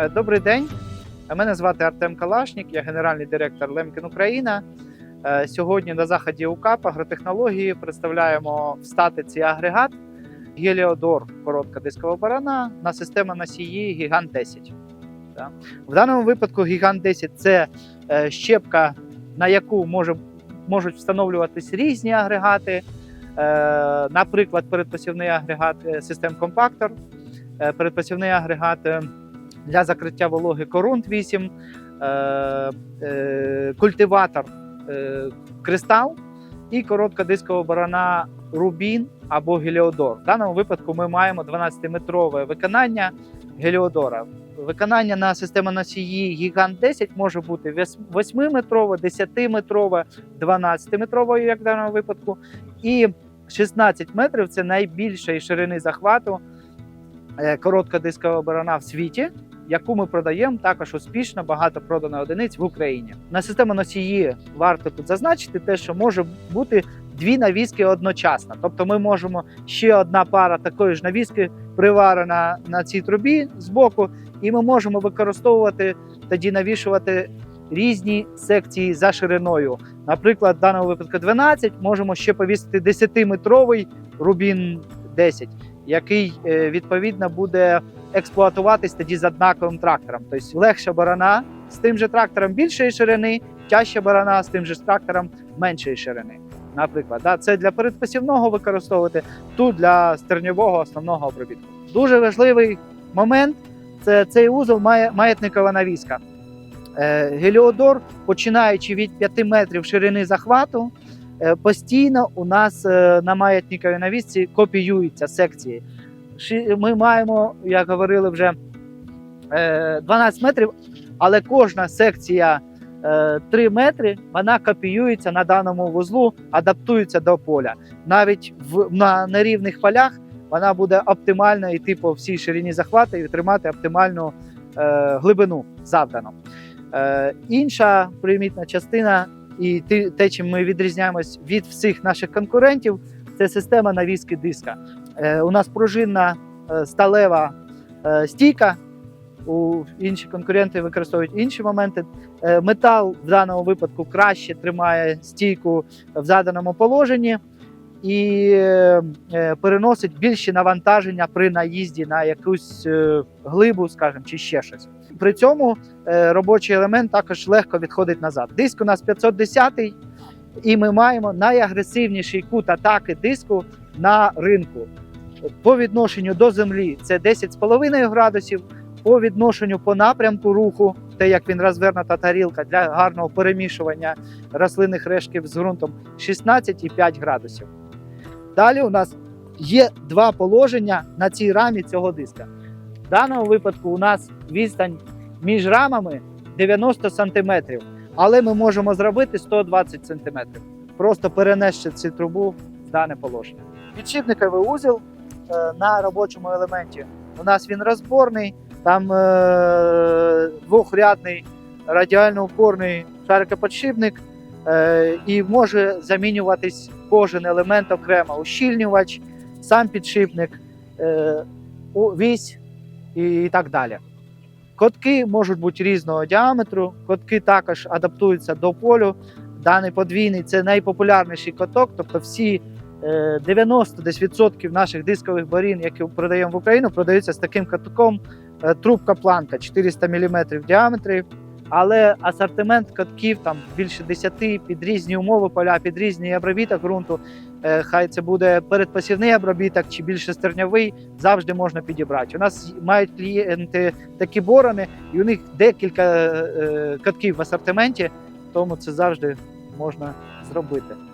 Е, Добрий день. Мене звати Артем Калашнік, я генеральний директор Лемкін Україна. Е, Сьогодні на заході УКАП агротехнології представляємо в статиці агрегат Геліодор коротка дискова барана на система носії Гігант 10. В даному випадку Гігант 10 це е, щепка, на яку може, можуть встановлюватись різні агрегати. Наприклад, передпосівний агрегат систем компактор, передпосівний агрегат для закриття вологи Корунд 8, е, е, культиватор е, Кристал і коротка дискова барана Рубін або Геліодор. В даному випадку ми маємо 12-метрове виконання Геліодора. Виконання на систему носії Гігант 10 може бути 8-метрове, 10-метрове, 12-метрове, як в даному випадку, і 16 метрів це найбільшої ширини захвату е, коротка дискова барана в світі, яку ми продаємо також успішно, багато продано одиниць в Україні. На систему носії варто тут зазначити те, що може бути дві навіски одночасно. Тобто ми можемо ще одна пара такої ж навіски приварена на цій трубі з боку, і ми можемо використовувати тоді навішувати різні секції за шириною. Наприклад, в даному випадку 12, можемо ще повісити 10-метровий рубін 10, який е, відповідно буде експлуатуватись тоді з однаковим трактором. Тобто легша барана з тим же трактором більшої ширини, тяжча барана з тим же трактором меншої ширини. Наприклад, да, це для передпосівного використовувати, тут для стерньового основного обробітку. Дуже важливий момент це цей узол має маятникова навіска. Е, Геліодор, починаючи від 5 метрів ширини захвату, е, постійно у нас е, на маятниковій навісці копіюються секції. Ми маємо, як говорили вже, е, 12 метрів, але кожна секція е, 3 метри, вона копіюється на даному вузлу, адаптується до поля. Навіть в, на нерівних полях вона буде оптимально йти по всій ширині захвату і тримати оптимальну е, глибину завдану. Е, інша примітна частина, і те, чим ми відрізняємось від всіх наших конкурентів, це система навіски диска. Е, у нас пружинна е, сталева е, стійка. У інші конкуренти використовують інші моменти. Метал в даному випадку краще тримає стійку в заданому положенні і переносить більші навантаження при наїзді на якусь глибу, скажімо, чи ще щось. При цьому робочий елемент також легко відходить назад. Диск у нас 510 і ми маємо найагресивніший кут атаки диску на ринку. По відношенню до землі це 10,5 градусів, по відношенню по напрямку руху, те, як він розвернута тарілка для гарного перемішування рослинних рештків з ґрунтом 16,5 градусів. Далі у нас є два положення на цій рамі цього диска. В даному випадку у нас відстань між рамами 90 см, але ми можемо зробити 120 см. Просто перенести цю трубу в дане положення. Підшипниковий узел е, на робочому елементі. У нас він розборний, там е, двохрядний радіально упорний шарикоподшипник е, і може замінюватись кожен елемент окремо. Ущільнювач, сам підшипник, вісь і так далі. Котки можуть бути різного діаметру, котки також адаптуються до полю. Даний подвійний це найпопулярніший коток, тобто всі е, 90 десь відсотків наших дискових барін, які продаємо в Україну, продаються з таким катком е, трубка планка 400 мм в діаметрі. Але асортимент катків там більше 10 під різні умови поля, під різні обробіток ґрунту. Е, Хай це буде передпосівний обробіток чи більше стерньовий, завжди можна підібрати. У нас мають клієнти такі борони, і у них декілька е, катків в асортименті, тому це завжди можна зробити.